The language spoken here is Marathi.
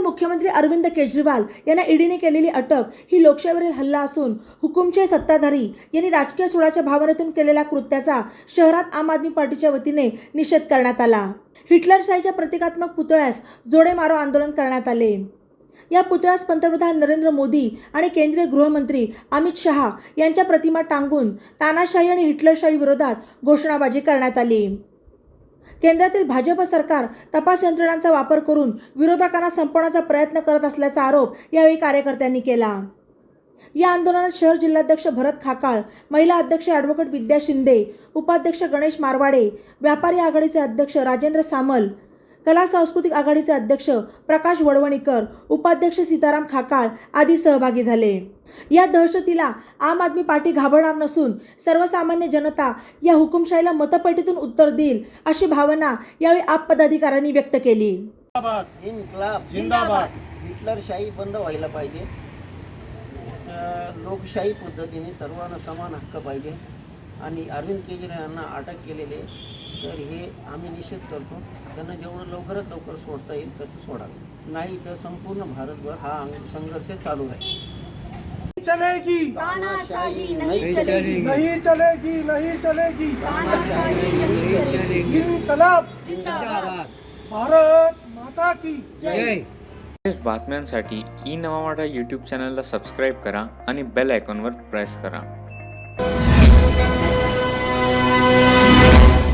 मुख्यमंत्री अरविंद केजरीवाल यांना ईडीने केलेली अटक ही लोकशाहीवरील हल्ला असून हुकुमचे सत्ताधारी यांनी राजकीय सोडाच्या भावनेतून केलेल्या कृत्याचा शहरात आम आदमी पार्टीच्या वतीने निषेध करण्यात आला. हिटलरशाहीच्या प्रतिकात्मक पुतळ्यास जोडे मारो आंदोलन करण्यात आले. या पुतळ्यास पंतप्रधान नरेंद्र मोदी आणि केंद्रीय गृहमंत्री अमित शहा यांच्या प्रतिमा टांगून तानाशाही आणि हिटलरशाही विरोधात घोषणाबाजी करण्यात आली. केंद्रातील भाजप सरकार तपास यंत्रणांचा वापर करून विरोधकांना संपवण्याचा प्रयत्न करत असल्याचा आरोप यावेळी कार्यकर्त्यांनी केला. या आंदोलनात शहर जिल्हाध्यक्ष भरत खाकाळ महिला अध्यक्ष ॲडव्होकेट विद्या शिंदे उपाध्यक्ष गणेश मारवाडे व्यापारी आघाडीचे अध्यक्ष राजेंद्र सामल कला सांस्कृतिक आघाडीचे अध्यक्ष प्रकाश वडवणीकर उपाध्यक्ष सीताराम खाकाळ आदी सहभागी झाले. या दहशतीला आम आदमी पार्टी घाबरणार नसून सर्वसामान्य जनता या हुकुमशाहीला मतपेटीतून उत्तर देईल अशी भावना यावेळी आप पदाधिकाऱ्यांनी व्यक्त केली. जिंदाबाद. इन्कलाब. जिंदाबाद. हिटलरशाही बंद व्हायला पाहिजे. लोकशाही पद्धतीने सर्वांना समान हक्क पाहिजे. आणि अरविंद केजरीवाल यांना अटक केलेले तर हे आम्ही निषेध करतो त्यांना जेवढं लवकरात लवकर सोडता येईल तसं सोडावं. नाही तर संपूर्ण भारतभर हा संघर्ष चालू राहील. चलेगी. नहीं चलेगी. नहीं चलेगी नहीं चलेगी. तानाशाही नहीं चलेगी. इनकलाब जिंदाबाद. भारत माता की जय. बातम्यांसाठी ई नवा मराठा यूट्यूब चॅनलला सबस्क्राईब करा आणि बेल आयकॉनवर प्रेस करा.